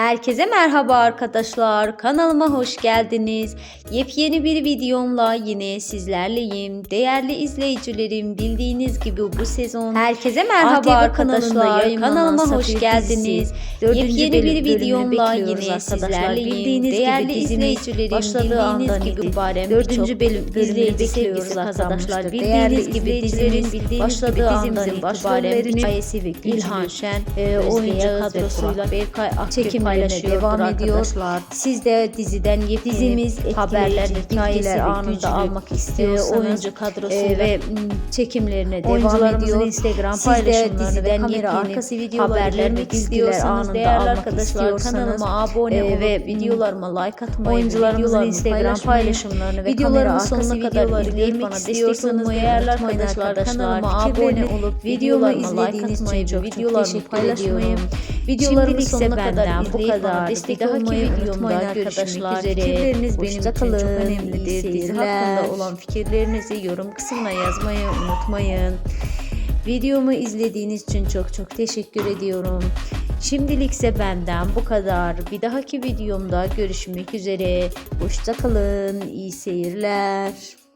Herkese merhaba arkadaşlar. Kanalıma hoş geldiniz. Yepyeni bir videomla yine sizlerleyim. Değerli izleyicilerim bildiğiniz gibi bu sezon herkese merhaba ATV arkadaşlar. Kanalıma hoş geldiniz. Yepyeni bir videomla yine sizlerleyim. Bildiğiniz gibi Değerli dizimiz izleyicilerim başladığı andan gibi itibaren dördüncü birçok bölüm bölümünü izleyici sevgisi arkadaşlar. Bildiğiniz gibi dizimiz bildiğiniz başladığı gibi andan itibaren hikayesi ve İlhan Şen e, oyuncu kadrosuyla Berkay çekimlerine paylaşıyor devam ediyor. arkadaşlar. Siz de diziden yepyeni Dizimiz haberler, ve anında gücünü almak e, istiyorsanız oyuncu kadrosu e, ve çekimlerine devam ediyor. Instagram Siz de diziden yepyeni arkası videoları haberler görmek istiyorsanız değerli arkadaşlar kanalıma abone e, olup ve videolarıma like atmayı, oyuncularımızın Instagram paylaşımlarını ve videolarımın sonuna kadar destek istiyorsanız değerli arkadaşlar kanalıma abone olup videolarıma like atmayı videolarımı paylaşmayı, ediyorum. videolarımı Şimdilik ise sonuna kadar bu kadar. destek olmayı videomda unutmayın arkadaşlar. üzere. Fikirleriniz benim için çok kalın. önemlidir. İyi Dizi hakkında olan fikirlerinizi yorum kısmına yazmayı unutmayın. Videomu izlediğiniz için çok çok teşekkür ediyorum. Şimdilikse benden bu kadar. Bir dahaki videomda görüşmek üzere. Hoşça kalın. İyi seyirler.